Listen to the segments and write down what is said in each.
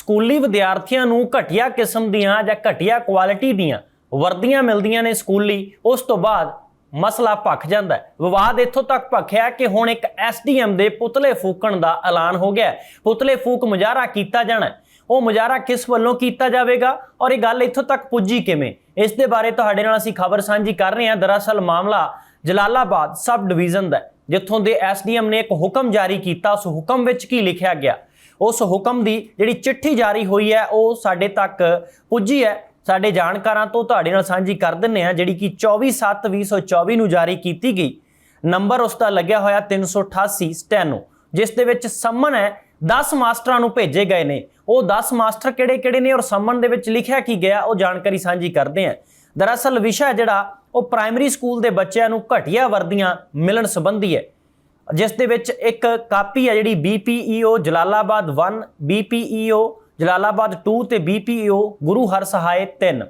ਸਕੂਲੀ ਵਿਦਿਆਰਥੀਆਂ ਨੂੰ ਘਟੀਆ ਕਿਸਮ ਦੀਆਂ ਜਾਂ ਘਟੀਆ ਕੁਆਲਿਟੀ ਦੀਆਂ ਵਰਦੀਆਂ ਮਿਲਦੀਆਂ ਨੇ ਸਕੂਲੀ, ਉਸ ਤੋਂ ਬਾਅਦ ਮਸਲਾ ਭਖ ਜਾਂਦਾ ਹੈ। ਵਿਵਾਦ ਇੱਥੋਂ ਤੱਕ ਭਖਿਆ ਕਿ ਹੁਣ ਇੱਕ ਐਸਡੀਐਮ ਦੇ ਪੁਤਲੇ ਫੂਕਣ ਦਾ ਐਲਾਨ ਹੋ ਗਿਆ ਪੁਤਲੇ ਫੂਕ ਮੁਜ਼ਾਹਰਾ ਕੀਤਾ ਜਾਣਾ ਉਹ ਮੁਜ਼ਾਹਰਾ ਕਿਸ ਵੱਲੋਂ ਕੀਤਾ ਜਾਵੇਗਾ? ਔਰ ਇਹ ਗੱਲ ਇੱਥੋਂ ਤੱਕ ਪੁੱਜੀ ਕਿਵੇਂ? ਇਸ ਦੇ ਬਾਰੇ ਤੁਹਾਡੇ ਨਾਲ ਅਸੀਂ ਖਬਰ ਸਾਂਝੀ ਕਰ ਰਹੇ ਹਾਂ। ਦਰਅਸਲ ਮਾਮਲਾ ਜਲਾਲਾਬਾਦ ਸਬ ਡਿਵੀਜ਼ਨ ਦਾ ਜਿੱਥੋਂ ਦੇ ਐਸਡੀਐਮ ਨੇ ਇੱਕ ਹੁਕਮ ਜਾਰੀ ਕੀਤਾ। ਉਸ ਹੁਕਮ ਵਿੱਚ ਕੀ ਲਿਖਿਆ ਗਿਆ? ਉਸ ਹੁਕਮ ਦੀ ਜਿਹੜੀ ਚਿੱਠੀ ਜਾਰੀ ਹੋਈ ਹੈ, ਉਹ ਸਾਡੇ ਤੱਕ ਪੁੱਜੀ ਹੈ। ਸਾਡੇ ਜਾਣਕਾਰਾਂ ਤੋਂ ਤੁਹਾਡੇ ਨਾਲ ਸਾਂਝੀ ਕਰ ਦਿੰਨੇ ਆ ਜਿਹੜੀ ਕਿ 24/7/2024 ਨੂੰ ਜਾਰੀ ਕੀਤੀ ਗਈ। ਨੰਬਰ ਉਸ ਦਾ ਲੱਗਿਆ ਹੋਇਆ 388 ਸਟੈਨੋ, ਜਿਸ ਦੇ ਵਿੱਚ ਸੰਮਨ ਹੈ 10 ਮਾਸਟਰਾਂ ਨੂੰ ਭੇਜੇ ਗਏ ਨੇ। ਉਹ 10 ਮਾਸਟਰ ਕਿਹੜੇ-ਕਿਹੜੇ ਨੇ ਔਰ ਸੰਮਨ ਦੇ ਵਿੱਚ ਲਿਖਿਆ ਕੀ ਗਿਆ, ਉਹ ਜਾਣਕਾਰੀ ਸਾਂਝੀ ਕਰਦੇ ਆ ਦਰਅਸਲ ਵਿਸ਼ਾ ਜਿਹੜਾ, ਉਹ ਪ੍ਰਾਇਮਰੀ ਸਕੂਲ ਦੇ ਬੱਚਿਆਂ ਨੂੰ ਘਟੀਆ ਵਰਦੀਆਂ ਮਿਲਣ ਸੰਬੰਧੀ ਹੈ। ਜਿਸ ਦੇ ਵਿੱਚ ਇੱਕ ਕਾਪੀ ਹੈ ਜਿਹੜੀ BPEO ਜਲਾਲਾਬਾਦ 1 BPEO ਜਲਾਲਾਬਾਦ 2 ਤੇ BPEO ਗੁਰੂ ਹਰ ਹਰਸਹਾਏ 3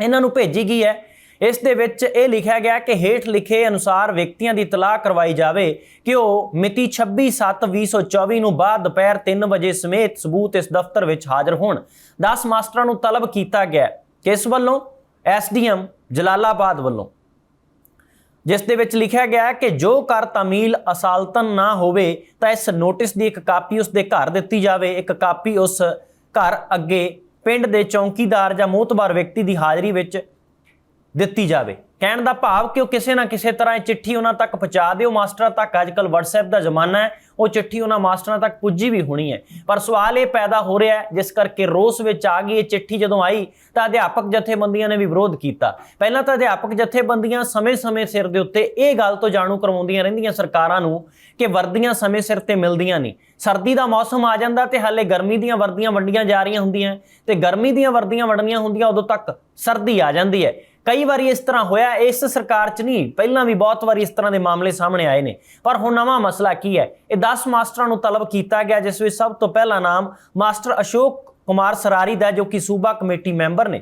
ਇਹਨਾਂ ਨੂੰ ਭੇਜੀ ਗਈ ਹੈ। ਇਸ ਦੇ ਵਿੱਚ ਇਹ ਲਿਖਿਆ ਗਿਆ ਕਿ ਹੇਠ ਲਿਖੇ ਅਨੁਸਾਰ ਵਿਅਕਤੀਆਂ ਦੀ ਤਲਾਹ ਕਰਵਾਈ ਜਾਵੇ ਕਿ ਉਹ ਮਿਤੀ 26/7/2024 ਨੂੰ ਬਾਅਦ ਦੁਪਹਿਰ 3 ਵਜੇ ਸਮੇਤ ਸਬੂਤ ਇਸ ਦਫ਼ਤਰ ਵਿੱਚ ਹਾਜ਼ਰ ਹੋਣ। 10 ਮਾਸਟਰਾਂ ਨੂੰ ਤਲਬ ਕੀਤਾ ਗਿਆ। ਕਿਸ ਵੱਲੋਂ? ਐਸਡੀਐਮ ਜਲਾਲਾਬਾਦ ਵੱਲੋਂ। ਜਿਸ ਦੇ ਵਿੱਚ ਲਿਖਿਆ ਗਿਆ ਹੈ ਕਿ ਜੋ ਕਰ ਤਾਮੀਲ ਅਸਾਲਤਨ ਨਾ ਹੋਵੇ, ਤਾਂ ਇਸ ਨੋਟਿਸ ਦੀ ਇੱਕ ਕਾਪੀ ਉਸ ਦੇ ਘਰ ਦਿੱਤੀ ਜਾਵੇ। ਇੱਕ ਕਾਪੀ ਉਸ ਘਰ ਅੱਗੇ, ਪਿੰਡ ਦੇ ਚੌਕੀਦਾਰ ਜਾਂ ਮੋਤਬਾਰ ਵਿਅਕਤੀ ਦੀ ਹਾਜ਼ਰੀ ਵਿੱਚ ਦਿੱਤੀ ਜਾਵੇ। ਕਹਿਣ ਦਾ ਭਾਵ ਕਿ ਉਹ ਕਿਸੇ ਨਾ ਕਿਸੇ ਤਰ੍ਹਾਂ ਇਹ ਚਿੱਠੀ ਉਹਨਾਂ ਤੱਕ ਪਹੁੰਚਾ ਦਿਓ ਮਾਸਟਰਾਂ ਤੱਕ ਅੱਜਕੱਲ WhatsApp ਦਾ ਜ਼ਮਾਨਾ ਹੈ। ਉਹ ਚਿੱਠੀ ਉਹਨਾਂ ਮਾਸਟਰਾਂ ਤੱਕ ਪੁੱਜੀ ਵੀ ਹੋਣੀ ਹੈ। ਪਰ ਸਵਾਲ ਇਹ ਪੈਦਾ ਹੋ ਰਿਹਾ ਹੈ, ਜਿਸ ਕਰਕੇ ਰੋਸ ਵਿੱਚ ਆ ਗਈ ਇਹ ਚਿੱਠੀ ਜਦੋਂ ਆਈ ਤਾਂ ਅਧਿਆਪਕ ਜਥੇਬੰਦੀਆਂ ਨੇ ਵੀ ਵਿਰੋਧ ਕੀਤਾ। ਪਹਿਲਾਂ ਤਾਂ ਅਧਿਆਪਕ ਜਥੇਬੰਦੀਆਂ ਸਮੇਂ-ਸਮੇਂ ਸਿਰ ਦੇ ਉੱਤੇ ਇਹ ਗੱਲ ਤੋਂ ਜਾਣੂ ਕਰਵਾਉਂਦੀਆਂ ਰਹਿੰਦੀਆਂ ਸਰਕਾਰਾਂ ਨੂੰ ਕਿ ਵਰਦੀਆਂ ਸਮੇਂ ਸਿਰ ਤੇ ਮਿਲਦੀਆਂ ਨਹੀਂ। ਸਰਦੀ ਦਾ ਮੌਸਮ ਆ ਜਾਂਦਾ ਤੇ ਹਾਲੇ ਗਰਮੀ ਦੀਆਂ ਵਰਦੀਆਂ ਵੰਡੀਆਂ ਜਾ ਰਹੀਆਂ ਹੁੰਦੀਆਂ। ਤੇ ਗਰਮੀ ਦੀਆਂ ਵਰਦੀਆਂ ਵੰਡਣੀਆਂ ਹੁੰਦੀਆਂ ਉਦੋਂ ਤੱਕ ਸਰਦੀ ਆ ਜਾਂਦੀ ਹੈ। ਕਈ ਵਾਰੀ ਇਸ ਤਰ੍ਹਾਂ ਹੋਇਆ, ਇਸ ਸਰਕਾਰ 'ਚ ਨਹੀਂ, ਪਹਿਲਾਂ ਵੀ ਬਹੁਤ ਵਾਰੀ ਇਸ ਤਰ੍ਹਾਂ ਦੇ ਮਾਮਲੇ ਸਾਹਮਣੇ ਆਏ ਨੇ। ਪਰ ਹੁਣ ਨਵਾਂ ਮਸਲਾ ਕੀ ਹੈ? ਇਹ 10 ਮਾਸਟਰਾਂ ਨੂੰ ਤਲਬ ਕੀਤਾ ਗਿਆ, ਜਿਸ ਵਿੱਚ ਸਭ ਤੋਂ ਪਹਿਲਾ ਨਾਮ ਮਾਸਟਰ ਅਸ਼ੋਕ ਕੁਮਾਰ ਸਰਾਰੀ ਦਾ, ਜੋ ਕਿ ਸੂਬਾ ਕਮੇਟੀ ਮੈਂਬਰ ਨੇ।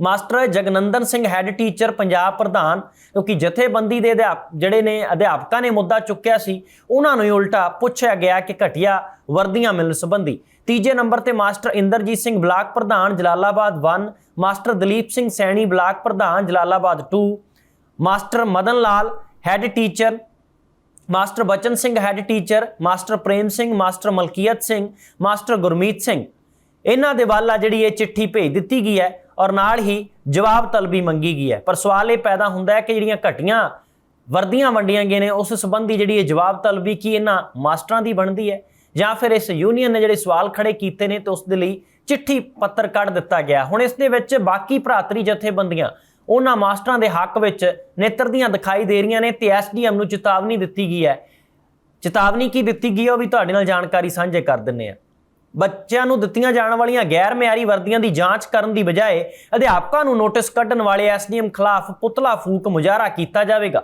Master Jagnandan Singh head teacher, Punjab ਪ੍ਰਧਾਨ ਕਿਉਂਕਿ ਜਥੇਬੰਦੀ ਦੇ ਅਧਿਆਪਕ ਜਿਹੜੇ ਨੇ ਅਧਿਆਪਕਾਂ ਨੇ ਮੁੱਦਾ ਚੁੱਕਿਆ ਸੀ, ਉਹਨਾਂ ਨੂੰ ਹੀ ਉਲਟਾ ਪੁੱਛਿਆ ਗਿਆ ਕਿ ਘਟੀਆ ਵਰਦੀਆਂ ਮਿਲਣ ਸੰਬੰਧੀ। ਤੀਜੇ ਨੰਬਰ ਤੇ ਮਾਸਟਰ ਇੰਦਰਜੀਤ ਸਿੰਘ ਬਲਾਕ ਪ੍ਰਧਾਨ, ਜਲਾਲਾਬਾਦ 1 ਮਾਸਟਰ ਦਲੀਪ ਸਿੰਘ ਸੈਣੀ, ਬਲਾਕ ਪ੍ਰਧਾਨ, Jalalabad 2 master Madan Lal head teacher master Bachan Singh head teacher master Prem Singh, master Malkiat Singh, master Gurmeet Singh. ਇਹਨਾਂ ਦੇ ਵੱਲ ਆ ਜਿਹੜੀ ਇਹ ਚਿੱਠੀ ਭੇਜ ਦਿੱਤੀ ਗਈ ਹੈ ਔਰ ਨਾਲ ਹੀ ਜਵਾਬ ਤਲਬੀ ਮੰਗੀ ਗਈ ਹੈ। ਪਰ ਸਵਾਲ ਇਹ ਪੈਦਾ ਹੁੰਦਾ ਹੈ ਕਿ ਜਿਹੜੀਆਂ ਘਟੀਆਂ ਵਰਦੀਆਂ ਵੰਡੀਆਂ ਗਈਆਂ ਨੇ, ਉਸ ਸੰਬੰਧੀ ਜਿਹੜੀ ਇਹ ਜਵਾਬ ਤਲਬੀ ਕੀ ਇਹਨਾਂ ਮਾਸਟਰਾਂ ਦੀ ਬਣਦੀ ਹੈ? ਜਾਂ ਫਿਰ ਇਸ ਯੂਨੀਅਨ ਨੇ ਜਿਹੜੇ ਸਵਾਲ ਖੜੇ ਕੀਤੇ ਨੇ ਤੇ ਉਸ ਦੇ ਲਈ ਚਿੱਠੀ ਪੱਤਰ ਕੱਢ ਦਿੱਤਾ ਗਿਆ। ਹੁਣ ਇਸ ਦੇ ਵਿੱਚ ਬਾਕੀ ਭਰਾਤਰੀ ਜਥੇਬੰਦੀਆਂ, ਉਹਨਾਂ ਮਾਸਟਰਾਂ ਦੇ ਹੱਕ ਵਿੱਚ ਨੇਤਰਦੀਆਂ ਦਿਖਾਈ ਦੇ ਰਹੀਆਂ ਨੇ ਤੇ ਐਸਡੀਐਮ ਨੂੰ ਚੇਤਾਵਨੀ ਦਿੱਤੀ ਗਈ ਹੈ। ਚੇਤਾਵਨੀ ਕੀ ਦਿੱਤੀ ਗਈ ਹੈ ਉਹ ਵੀ ਤੁਹਾਡੇ ਨਾਲ ਜਾਣਕਾਰੀ ਸਾਂਝੇ ਕਰ ਦਿੰਨੇ ਆ ਬੱਚਿਆਂ ਨੂੰ ਦਿੱਤੀਆਂ ਜਾਣ ਵਾਲੀਆਂ ਗੈਰ ਮਿਆਰੀ ਵਰਦੀਆਂ ਦੀ ਜਾਂਚ ਕਰਨ ਦੀ ਬਜਾਏ ਅਧਿਆਪਕਾਂ ਨੂੰ ਨੋਟਿਸ ਕੱਢਣ ਵਾਲੇ ਐਸਡੀਐਮ ਖਿਲਾਫ ਪੁਤਲਾ ਫੂਕ ਮੁਜ਼ਾਹਰਾ ਕੀਤਾ ਜਾਵੇਗਾ।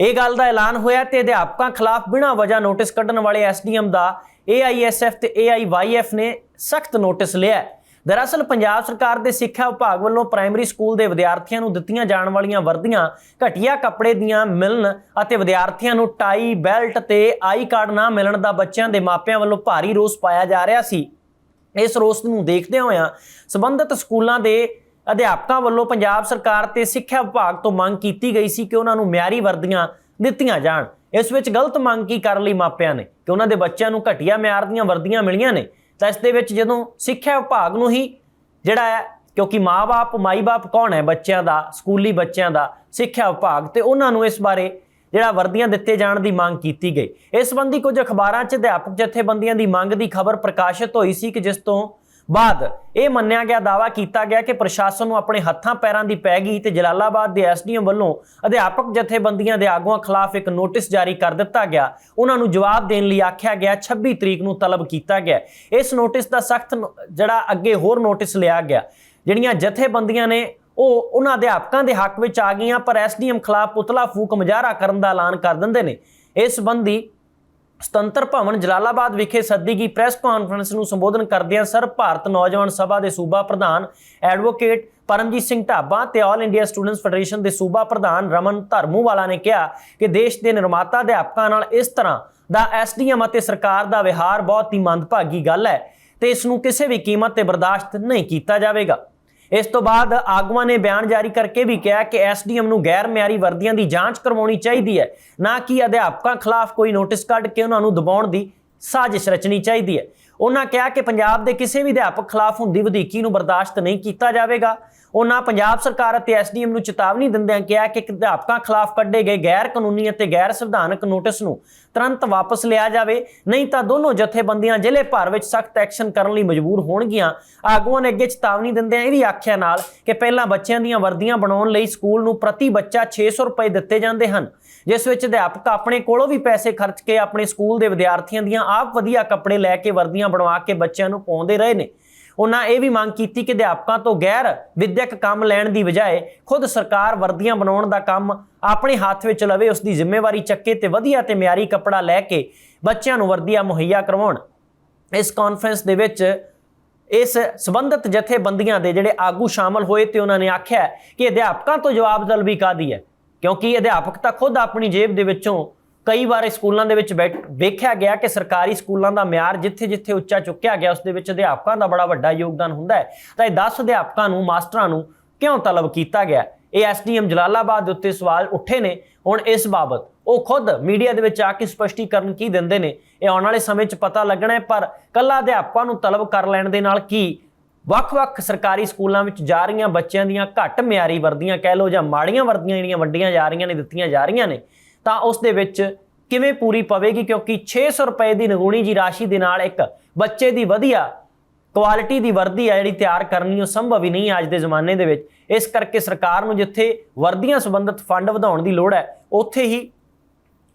ਇਹ ਗੱਲ ਦਾ ਐਲਾਨ ਹੋਇਆ ਤੇ ਅਧਿਆਪਕਾਂ ਖਿਲਾਫ ਬਿਨਾਂ ਵਜ੍ਹਾ ਨੋਟਿਸ ਕੱਢਣ ਵਾਲੇ ਐਸਡੀਐਮ ਦਾ AISF ਤੇ AIYF ਨੇ ਸਖਤ ਨੋਟਿਸ ਲਿਆ ਦਰਅਸਲ, ਪੰਜਾਬ ਸਰਕਾਰ ਦੇ ਸਿੱਖਿਆ ਵਿਭਾਗ ਵੱਲੋਂ ਪ੍ਰਾਇਮਰੀ ਸਕੂਲ ਦੇ ਵਿਦਿਆਰਥੀਆਂ ਨੂੰ ਦਿੱਤੀਆਂ ਜਾਣ ਵਾਲੀਆਂ ਵਰਦੀਆਂ, ਘਟੀਆ ਕੱਪੜੇ ਦੀਆਂ ਮਿਲਣ ਅਤੇ ਵਿਦਿਆਰਥੀਆਂ ਨੂੰ ਟਾਈ ਬੈਲਟ ਤੇ ਆਈ ਕਾਰਡ ਨਾ ਮਿਲਣ ਦਾ ਬੱਚਿਆਂ ਦੇ ਮਾਪਿਆਂ ਵੱਲੋਂ ਭਾਰੀ ਰੋਸ ਪਾਇਆ ਜਾ ਰਿਹਾ ਸੀ। ਇਸ ਰੋਸ ਨੂੰ ਦੇਖਦੇ ਹੋਇਆਂ ਸਬੰਧਤ ਸਕੂਲਾਂ ਦੇ ਅਧਿਆਪਕਾਂ ਵੱਲੋਂ ਪੰਜਾਬ ਸਰਕਾਰ ਤੇ ਸਿੱਖਿਆ ਵਿਭਾਗ ਤੋਂ ਮੰਗ ਕੀਤੀ ਗਈ ਸੀ ਕਿ ਉਹਨਾਂ ਨੂੰ ਮਿਆਰੀ ਵਰਦੀਆਂ ਦਿੱਤੀਆਂ ਜਾਣ। ਇਸ ਵਿੱਚ ਗਲਤ ਮੰਗ ਕੀ ਕਰ ਲਈ ਮਾਪਿਆਂ ਨੇ? ਕਿ ਉਹਨਾਂ ਦੇ ਬੱਚਿਆਂ ਨੂੰ ਘਟੀਆ ਮਿਆਰ ਦੀਆਂ ਵਰਦੀਆਂ ਮਿਲੀਆਂ ਨੇ। ਤਾਂ ਇਸ ਦੇ ਵਿੱਚ ਜਦੋਂ ਸਿੱਖਿਆ ਵਿਭਾਗ ਨੂੰ ਹੀ ਜਿਹੜਾ ਹੈ, ਕਿਉਂਕਿ ਮਾਪੇ ਮਾਈ-ਬਾਪ ਕੌਣ ਹੈ ਬੱਚਿਆਂ ਦਾ, ਸਕੂਲੀ ਬੱਚਿਆਂ ਦਾ, ਸਿੱਖਿਆ ਵਿਭਾਗ ਤੇ ਉਹਨਾਂ ਨੂੰ ਇਸ ਬਾਰੇ ਜਿਹੜਾ ਵਰਦੀਆਂ ਦਿੱਤੇ ਜਾਣ ਦੀ ਮੰਗ ਕੀਤੀ ਗਈ। ਇਸ ਸੰਬੰਧੀ ਕੁਝ ਅਖਬਾਰਾਂ 'ਚ ਅਧਿਆਪਕ ਜਥੇਬੰਦੀਆਂ ਦੀ ਮੰਗ ਦੀ ਖਬਰ ਪ੍ਰਕਾਸ਼ਿਤ ਹੋਈ ਸੀ ਕਿ ਜਿਸ ਤੋਂ ਬਾਅਦ ਇਹ ਮੰਨਿਆ ਗਿਆ ਦਾਵਾ ਕੀਤਾ ਗਿਆ ਕਿ ਪ੍ਰਸ਼ਾਸਨ ਨੂੰ ਆਪਣੇ ਹੱਥਾਂ ਪੈਰਾਂ ਦੀ ਪੈ ਗਈ ਤੇ ਜਲਾਲਾਬਾਦ ਦੇ ਐਸਡੀਐਮ ਵੱਲੋਂ ਅਧਿਆਪਕ ਜਥੇਬੰਦੀਆਂ ਦੇ ਆਗੂਆਂ ਖਿਲਾਫ ਇੱਕ ਨੋਟਿਸ ਜਾਰੀ ਕਰ ਦਿੱਤਾ ਗਿਆ। ਉਹਨਾਂ ਨੂੰ ਜਵਾਬ ਦੇਣ ਲਈ ਆਖਿਆ ਗਿਆ 26 ਤਰੀਕ ਨੂੰ ਤਲਬ ਕੀਤਾ ਗਿਆ। ਇਸ ਨੋਟਿਸ ਦਾ ਸਖਤ ਜਿਹੜਾ ਅੱਗੇ ਹੋਰ ਨੋਟਿਸ ਲਿਆ ਗਿਆ, ਜਿਹੜੀਆਂ ਜਥੇਬੰਦੀਆਂ ਨੇ, ਉਹ ਉਹਨਾਂ ਅਧਿਆਪਕਾਂ ਦੇ ਹੱਕ ਵਿੱਚ ਆ ਗਈਆਂ, ਪਰ ਐਸਡੀਐਮ ਖਿਲਾਫ ਪੁਤਲਾ ਫੂਕ ਮੁਜ਼ਾਹਰਾ ਕਰਨ ਦਾ ਐਲਾਨ ਕਰ ਦਿੰਦੇ ਨੇ। ਇਸ ਸੰਬੰਧੀ ਸੁਤੰਤਰ ਭਵਨ ਜਲਾਲਾਬਾਦ ਵਿਖੇ ਸੱਦੀ ਗਈ ਪ੍ਰੈਸ ਕਾਨਫਰੰਸ ਨੂੰ ਸੰਬੋਧਨ ਕਰਦਿਆਂ ਸਰ ਭਾਰਤ ਨੌਜਵਾਨ ਸਭਾ ਦੇ ਸੂਬਾ ਪ੍ਰਧਾਨ ਐਡਵੋਕੇਟ ਪਰਮਜੀਤ ਸਿੰਘ ਢਾਬਾ ਤੇ ਆਲ ਇੰਡੀਆ ਸਟੂਡੈਂਟਸ ਫੈਡਰੇਸ਼ਨ ਦੇ ਸੂਬਾ ਪ੍ਰਧਾਨ ਰਮਨ ਧਰਮੂਵਾਲਾ ਨੇ ਕਿਹਾ ਕਿ ਦੇਸ਼ ਦੇ ਨਿਰਮਾਤਾ ਅਧਿਆਪਕਾਂ ਨਾਲ ਇਸ ਤਰ੍ਹਾਂ ਦਾ ਐਸਡੀਐਮ ਅਤੇ ਸਰਕਾਰ ਦਾ ਵਿਹਾਰ ਬਹੁਤ ਹੀ ਮੰਦਭਾਗੀ ਗੱਲ ਹੈ ਤੇ ਇਸ ਨੂੰ ਕਿਸੇ ਵੀ ਕੀਮਤ ਤੇ ਬਰਦਾਸ਼ਤ ਨਹੀਂ ਕੀਤਾ ਜਾਵੇਗਾ। ਇਸ ਤੋਂ ਬਾਅਦ ਆਗੂਆਂ ਨੇ ਬਿਆਨ ਜਾਰੀ ਕਰਕੇ ਵੀ ਕਿਹਾ ਕਿ ਐਸਡੀਐਮ ਨੂੰ ਗੈਰ ਮਿਆਰੀ ਵਰਦੀਆਂ ਦੀ ਜਾਂਚ ਕਰਵਾਉਣੀ ਚਾਹੀਦੀ ਹੈ, ਨਾ ਕਿ ਅਧਿਆਪਕਾਂ ਖਿਲਾਫ ਕੋਈ ਨੋਟਿਸ ਕੱਢ ਕੇ ਉਹਨਾਂ ਨੂੰ ਦਬਾਉਣ ਦੀ ਸਾਜ਼ਿਸ਼ ਰਚਣੀ ਚਾਹੀਦੀ ਹੈ। ਉਹਨਾਂ ਕਿਹਾ ਕਿ ਪੰਜਾਬ ਦੇ ਕਿਸੇ ਵੀ ਅਧਿਆਪਕ ਖਿਲਾਫ ਹੁੰਦੀ ਵਧੀਕੀ ਨੂੰ ਬਰਦਾਸ਼ਤ ਨਹੀਂ ਕੀਤਾ ਜਾਵੇਗਾ। ਉਹਨਾਂ ਪੰਜਾਬ ਸਰਕਾਰ ਅਤੇ ਐਸਡੀਐਮ ਨੂੰ ਚੇਤਾਵਨੀ ਦਿੰਦਿਆਂ ਕਿਹਾ ਕਿ ਅਧਿਆਪਕਾਂ ਖਿਲਾਫ ਕੱਢੇ ਗਏ ਗੈਰ ਕਾਨੂੰਨੀ ਅਤੇ ਗੈਰ ਸੰਵਿਧਾਨਕ ਨੋਟਿਸ ਨੂੰ ਤੁਰੰਤ ਵਾਪਸ ਲਿਆ ਜਾਵੇ। ਨਹੀਂ ਤਾਂ ਦੋਨੋਂ ਜਥੇਬੰਦੀਆਂ ਜ਼ਿਲ੍ਹੇ ਭਰ ਵਿੱਚ ਸਖਤ ਐਕਸ਼ਨ ਕਰਨ ਲਈ ਮਜਬੂਰ ਹੋਣਗੀਆਂ। ਆਗੂਆਂ ਨੇ ਅੱਗੇ ਚੇਤਾਵਨੀ ਦਿੰਦਿਆਂ ਇਹ ਵੀ ਆਖਿਆ ਨਾਲ ਕਿ ਪਹਿਲਾਂ ਬੱਚਿਆਂ ਦੀਆਂ ਵਰਦੀਆਂ ਬਣਾਉਣ ਲਈ ਸਕੂਲ ਨੂੰ ਪ੍ਰਤੀ ਬੱਚਾ 600 ਰੁਪਏ ਦਿੱਤੇ ਜਾਂਦੇ ਹਨ। ਜਿਸ ਵਿੱਚ ਅਧਿਆਪਕ ਆਪਣੇ ਕੋਲੋਂ ਵੀ ਪੈਸੇ ਖਰਚ ਕੇ ਆਪਣੇ ਸਕੂਲ ਦੇ ਵਿਦਿਆਰਥੀਆਂ ਦੀਆਂ ਆਪ ਵਧੀਆ ਕੱਪੜੇ ਲੈ ਕੇ ਵਰਦੀਆਂ ਬਣਵਾ ਕੇ ਬੱਚਿਆਂ ਨੂੰ ਪਾਉਂਦੇ ਰਹੇ ਨੇ। ਉਹਨਾਂ ਇਹ ਵੀ ਮੰਗ ਕੀਤੀ ਕਿ ਅਧਿਆਪਕਾਂ ਤੋਂ ਗੈਰ ਵਿਦਿਅਕ ਕੰਮ ਲੈਣ ਦੀ ਬਜਾਏ ਖੁਦ ਸਰਕਾਰ ਵਰਦੀਆਂ ਬਣਾਉਣ ਦਾ ਕੰਮ ਆਪਣੇ ਹੱਥ ਵਿੱਚ ਲਵੇ ਉਸ ਦੀ ਜ਼ਿੰਮੇਵਾਰੀ ਚੱਕੇ ਤੇ ਵਧੀਆ ਤੇ ਮਿਆਰੀ ਕੱਪੜਾ ਲੈ ਕੇ ਬੱਚਿਆਂ ਨੂੰ ਵਰਦੀਆਂ ਮੁਹੱਈਆ ਕਰਵਾਉਣ। ਇਸ ਕਾਨਫਰੰਸ ਦੇ ਵਿੱਚ ਇਸ ਸਬੰਧਤ ਜਥੇਬੰਦੀਆਂ ਦੇ ਜਿਹੜੇ ਆਗੂ ਸ਼ਾਮਲ ਹੋਏ ਤੇ ਉਹਨਾਂ ਨੇ ਆਖਿਆ ਕਿ ਅਧਿਆਪਕਾਂ ਤੋਂ ਜਵਾਬ ਤਲਬੀ ਕਾਦੀ ਹੈ? ਕਿਉਂਕਿ ਅਧਿਆਪਕ ਤਾਂ ਖੁਦ ਆਪਣੀ ਜੇਬ ਦੇ ਵਿੱਚੋਂ ਕਈ ਵਾਰ ਸਕੂਲਾਂ ਦੇ ਵਿੱਚ ਬੈਠ- ਵੇਖਿਆ ਗਿਆ ਕਿ ਸਰਕਾਰੀ ਸਕੂਲਾਂ ਦਾ ਮਿਆਰ ਜਿੱਥੇ-ਜਿੱਥੇ ਉੱਚਾ ਚੁੱਕਿਆ ਗਿਆ ਉਸ ਦੇ ਵਿੱਚ ਅਧਿਆਪਕਾਂ ਦਾ ਬੜਾ ਵੱਡਾ ਯੋਗਦਾਨ ਹੁੰਦਾ ਹੈ। ਤਾਂ ਇਹ 10 ਅਧਿਆਪਕਾਂ ਨੂੰ, ਮਾਸਟਰਾਂ ਨੂੰ ਕਿਉਂ ਤਲਬ ਕੀਤਾ ਗਿਆ? ਇਹ ਐਸਡੀਐਮ ਜਲਾਲਾਬਾਦ ਦੇ ਉੱਤੇ ਸਵਾਲ ਉੱਠੇ ਨੇ। ਹੁਣ ਇਸ ਬਾਬਤ ਉਹ ਖੁਦ ਮੀਡੀਆ ਦੇ ਵਿੱਚ ਆ ਕੇ ਸਪਸ਼ਟੀਕਰਨ ਕੀ ਦਿੰਦੇ ਨੇ, ਇਹ ਆਉਣ ਵਾਲੇ ਸਮੇਂ 'ਚ ਪਤਾ ਲੱਗਣਾ ਹੈ। ਪਰ ਕੱਲਾ ਅਧਿਆਪਕਾਂ ਨੂੰ ਤਲਬ ਕਰ ਲੈਣ ਦੇ ਨਾਲ ਕੀ? ਵੱਖ-ਵੱਖ ਸਰਕਾਰੀ ਸਕੂਲਾਂ ਵਿੱਚ ਜਾ ਰਹੀਆਂ ਬੱਚਿਆਂ ਦੀਆਂ ਘੱਟ ਮਿਆਰੀ ਵਰਦੀਆਂ, ਕਹਿ ਲਓ ਜਾਂ ਮਾੜੀਆਂ ਵਰਦੀਆਂ ਜਿਹੜੀਆਂ ਵੰਡੀਆਂ ਜਾ ਰਹੀਆਂ ਨੇ, ਦਿੱਤੀਆਂ ਜਾ ਰਹੀਆਂ ਨੇ ਤਾਂ ਉਸ ਦੇ ਵਿੱਚ ਕਿਵੇਂ ਪੂਰੀ ਪਵੇਗੀ? ਕਿਉਂਕਿ 600 ਰੁਪਏ ਦੀ ਨਗੂਣੀ ਜੀ ਰਾਸ਼ੀ ਦੇ ਨਾਲ ਇੱਕ ਬੱਚੇ ਦੀ ਵਧੀਆ ਕੁਆਲਿਟੀ ਦੀ ਵਰਦੀ ਆ ਜਿਹੜੀ ਤਿਆਰ ਕਰਨੀ, ਉਹ ਸੰਭਵ ਹੀ ਨਹੀਂ ਅੱਜ ਦੇ ਜ਼ਮਾਨੇ ਦੇ ਵਿੱਚ। ਇਸ ਕਰਕੇ ਸਰਕਾਰ ਨੂੰ ਜਿੱਥੇ ਵਰਦੀਆਂ ਸੰਬੰਧਿਤ ਫੰਡ ਵਧਾਉਣ ਦੀ ਲੋੜ ਹੈ, ਉੱਥੇ ਹੀ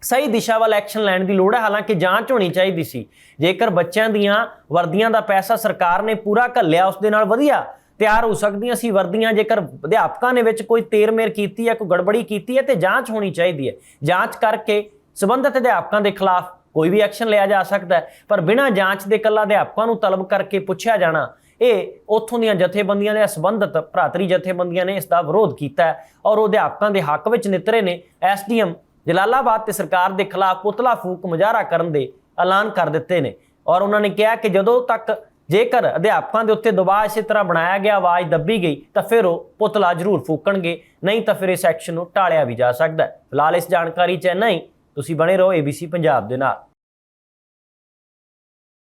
ਸਹੀ ਦਿਸ਼ਾ ਵੱਲ ਐਕਸ਼ਨ ਲੈਣ ਦੀ ਲੋੜ ਹੈ। ਹਾਲਾਂਕਿ ਜਾਂਚ ਹੋਣੀ ਚਾਹੀਦੀ ਸੀ। ਜੇਕਰ ਬੱਚਿਆਂ ਦੀਆਂ ਵਰਦੀਆਂ ਦਾ ਪੈਸਾ ਸਰਕਾਰ ਨੇ ਪੂਰਾ ਘੱਲਿਆ, ਉਸ ਦੇ ਨਾਲ ਵਧੀਆ ਤਿਆਰ ਹੋ ਸਕਦੀਆਂ ਸੀ, ਵਰਦੀਆਂ, ਜੇਕਰ ਅਧਿਆਪਕਾਂ ਨੇ ਵਿੱਚ ਕੋਈ ਤੇਰਮੇਰ ਕੀਤੀ ਹੈ, ਕੋਈ ਗੜਬੜੀ ਕੀਤੀ ਹੈ, ਤੇ ਜਾਂਚ ਹੋਣੀ ਚਾਹੀਦੀ ਹੈ। ਜਾਂਚ ਕਰਕੇ ਸਬੰਧਤ ਅਧਿਆਪਕਾਂ ਦੇ ਖਿਲਾਫ ਕੋਈ ਵੀ ਐਕਸ਼ਨ ਲਿਆ ਜਾ ਸਕਦਾ ਹੈ। ਪਰ ਬਿਨਾਂ ਜਾਂਚ ਦੇ ਕੱਲਾ ਅਧਿਆਪਕਾਂ ਨੂੰ ਤਲਬ ਕਰਕੇ ਪੁੱਛਿਆ ਜਾਣਾ, ਇਹ ਉੱਥੋਂ ਦੀਆਂ ਜਥੇਬੰਦੀਆਂ ਨੇ, ਸੰਬੰਧਤ ਭਰਾਤਰੀ ਜਥੇਬੰਦੀਆਂ ਨੇ ਇਸ ਦਾ ਵਿਰੋਧ ਕੀਤਾ ਔਰ ਉਹ ਅਧਿਆਪਕਾਂ ਦੇ ਹੱਕ ਵਿੱਚ ਨਿਤਰੇ ਨੇ, ਐਸਡੀਐਮ ਜਲਾਲਾਬਾਦ ਤੇ ਸਰਕਾਰ ਦੇ ਖਿਲਾਫ ਪੁਤਲਾ ਫੂਕ ਮੁਜ਼ਾਹਰਾ ਕਰਨ ਦੇ ਐਲਾਨ ਕਰ ਦਿੱਤੇ ਨੇ। ਔਰ ਉਹਨਾਂ ਨੇ ਕਿਹਾ ਕਿ ਜਦੋਂ ਤੱਕ ਜੇਕਰ ਅਧਿਆਪਕਾਂ ਦੇ ਉੱਤੇ ਦਬਾਅ ਇਸੇ ਤਰ੍ਹਾਂ ਬਣਾਇਆ ਗਿਆ, ਆਵਾਜ਼ ਦੱਬੀ ਗਈ, ਤਾਂ ਫਿਰ ਉਹ ਪੁਤਲਾ ਜ਼ਰੂਰ ਫੂਕਣਗੇ, ਨਹੀਂ ਤਾਂ ਫਿਰ ਇਸ ਐਕਸ਼ਨ ਨੂੰ ਟਾਲਿਆ ਵੀ ਜਾ ਸਕਦਾ ਹੈ। ਫਿਲਹਾਲ ਇਸ ਜਾਣਕਾਰੀ 'ਚ ਇੰਨਾ ਹੀ। ਤੁਸੀਂ ਬਣੇ ਰਹੋ ABC ਪੰਜਾਬ ਦੇ ਨਾਲ।